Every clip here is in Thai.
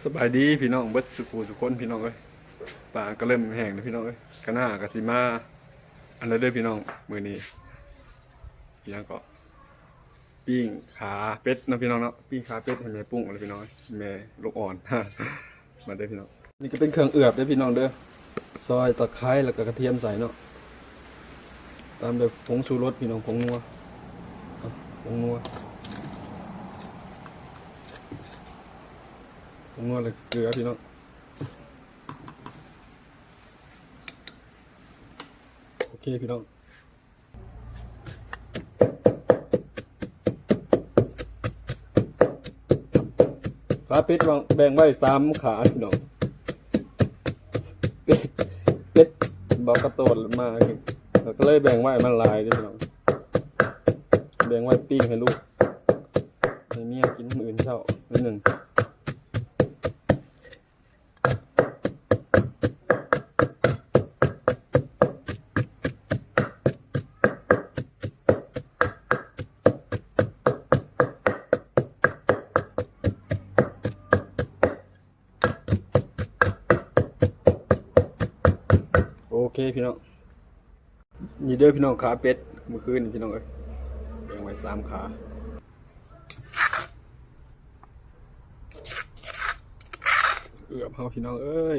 สบายดีพี่น้องเบิดสุขูสุคนพี่น้องเอ้ยป่าก็เริ่มแห้งแล้วพี่น้องเอ้ยก็น่ากะสิมาอันนั้นเด้อพี่น้องมือนี้พี่น้องก็ปิ้งขาเป็ดนะพี่น้องเนาะปิ้งขาเป็ดให้แม่ปุ้งเลยพี่น้องแม่ลูกอ่อนมาเด้อพี่น้องนี่ก็เป็นเครื่องเอือบเด้อพี่น้องเด้อซอยตะไคร้แล้วก็กระเทียมใส่เนาะตามด้วยผงชูรสพี่น้องผงนัวผงนัว ผมนวดเลยเกลือพี่น้องโอเคพี่น้องขาเป็ดแบ่งไว้สามขาพี่น้องเป็ดเบอกกระโตนมาก็เลยแบ่งไว้มันลายด้วยพี่น้องแบ่งไว้ปิ้งให้ลูกให้เมียกินมื้ออื่นเช้านิดหนึ่ง เคพี่น้องนี่เด้อพี่น้องขาเป็ดเมื่อคืนพี่น้องเอ้ยแบ่งไว้สามขาเอือบเฮาพี่น้องเอ้ย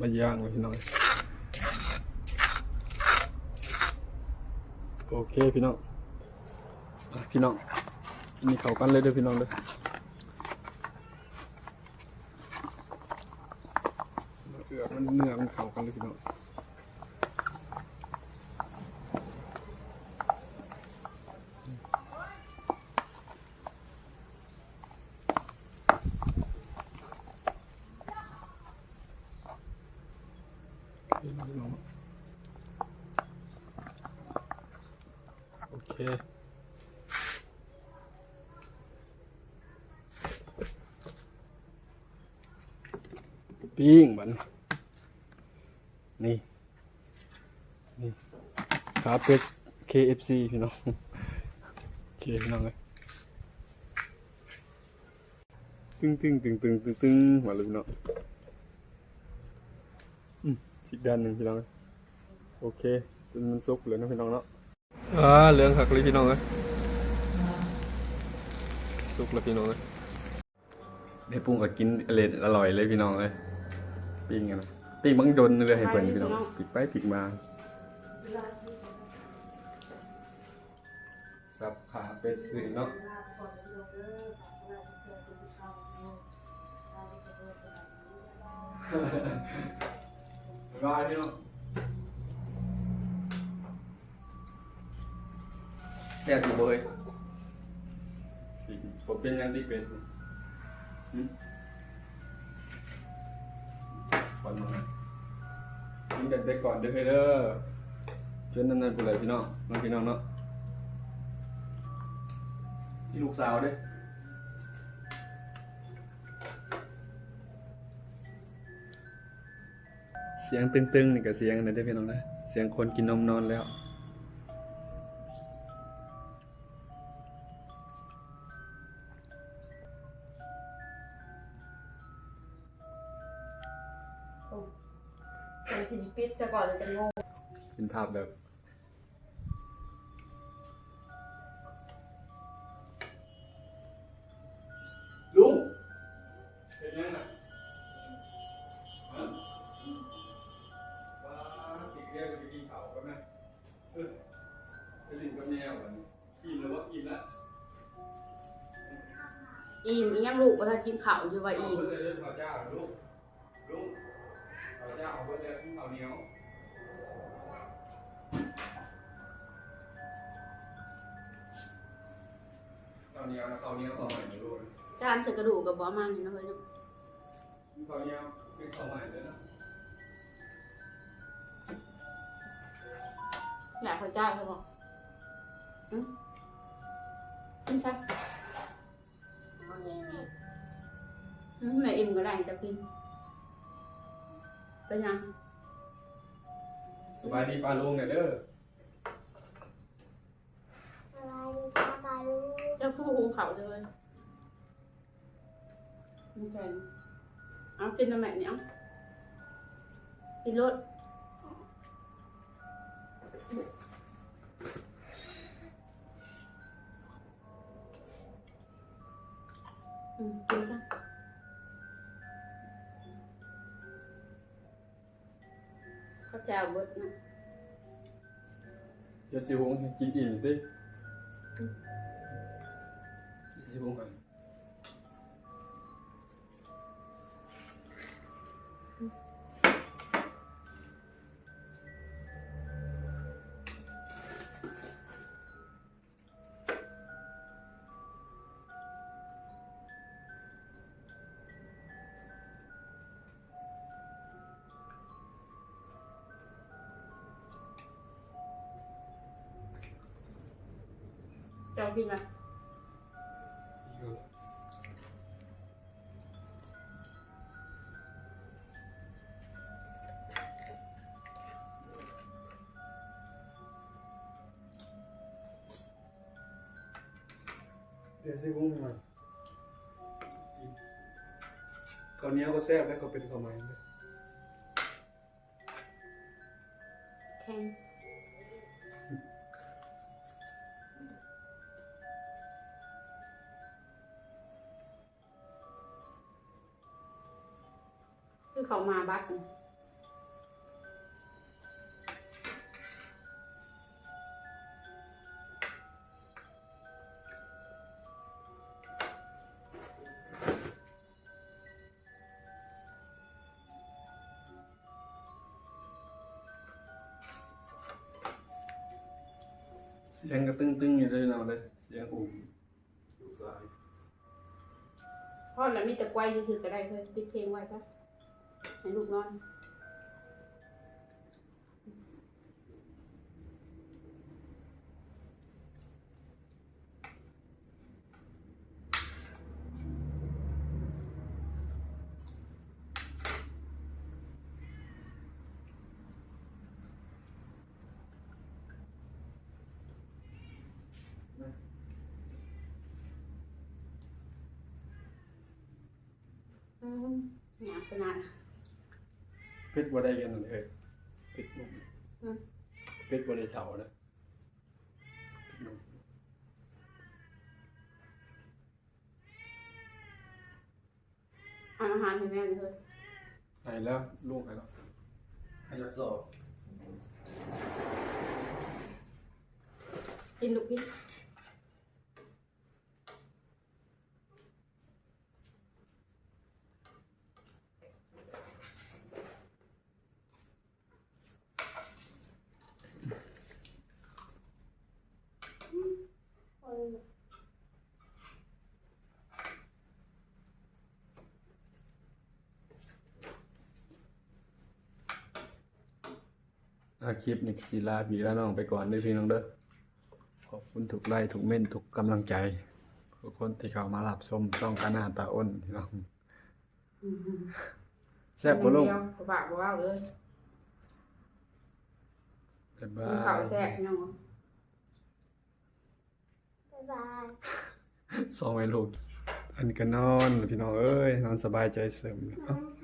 มาย่างเลยพี่น้องโอเคพี่น้องพี่น้องนี่เข้ากันเลยเด้อพี่น้องเด้อ เอือกมันเนื้อมันเข้ากันเลยพี่น้องโอเคปิ้งมัน นี่นี่ขาเป็ด KFC พี่น้องโอเคพี่น้องเลยตึงตึงตึงตึงตึงตึงมาเลยพี่น้องอืมอีกด้านหนึ่งพี่น้องเอ้ยโอเคจนมันสุกเลยนะพี่น้องเนาะอ่าเหลืองหักเลยพี่น้องเลยสุกแล้วพี่น้องเลยได้ปรุงก็กินอร่อยอร่อยเลยพี่น้องเลยปิ้งกันนะ ปิ้งบังดนเลยให้เพื่อนพี่น้องปิดไปปิดมาสับขาเป็ดอื่นเนาะรายพี่น้องแซ่บอยู่เบยผมเป็นยังที่เป็น กินกันไปก่อนเด้อเด้อจนนั้นๆไปเลยพี่น้องน้องพี่น้องเนาะที่ลูกสาวเด้เสียงตึงๆนี่ก็เสียงนั่นเด้อพี่น้องนะเสียงคนกินนมนอนแล้ว ปิดจะก่อนเลยจะงงเป็นภาพแบบลุงเป็นยังไงฮะว้าสิเรียกสิกินข้าวกันไหมเออไปลินกับแมวกันกินแล้วว่ากินแล้วอิ่มอีหยังลูกว่าถ้ากินข้าวอยู่ว่าอิ่ม เพื่อนเดินข้าวเจ้าลูกลู กข้าวเจ้าเอาเพื่อนเดินข้าวเหนียวข้าวเหนียวนะข้าวเหนียวข้าวใหม่ไม่รู้เลยจานใส่กระดูกกับบ่มันนี่นะเฮ้ยข้าวเหนียวเป็นข้าวใหม่เลยนะอยากเขาจ้าเขาบอกอืมกินซะอืมแม่อิ่มก็ได้จะกิน เป็นยังสบายดีปลาลุงเนี่ยเด้อเจ้าคือผู้หุงเขาเลยมันแกงเอากินน้ำแม่เนี่ยเอากินรสอืมกินจ้ะข้าวเจ้าเบิดนะจะสิหงกินอิ่มติสิหงกันเจ้ากินอะไรเดี๋ยวสิหงมันข้าวเหนี ยวก็แซ่บแล้วก็เป็ นข้าวไหม้เเขามาบัดนี่เสียงก็ตึ้งๆอยู่เลยเนาะเลยเสียงอุ่มลูกสายพ่อแล้วมีแต่ไกวซื่อๆก็ได้เพื่อปิดเพลงไว้จ้ะ ให้ลูกนอ เพชรบ่ได้กันนั่นเอ้ยเพชรนุ่มอืม เพชรบ่ได้เฒ่านะเพชรนุ่มเอาอาหารให้แม่เลยเถอะให้แล้วลูกให้แล้วให้ทดสอบกินลูกกินอืม อา คลิปนี้สิลาพี่ลาน้องไปก่อนเด้อพี่น้องเด้อขอบคุณทุกไลค์ทุกเม่นทุกกำลังใจทุกคนที่เข้ามารับชมช่องกานาตาอ้นพี่น้องอืมแซ่บบ่ลงเดียวบ่ปากบ่เว้าเลยบ๊ายบามีข้าวยแซ่บพี่น้องบ๊ายบายสองไอ้ลูกอันก็นอนพี่น้องเอ้ยนอนสบายใจเสริมเอ้าอืม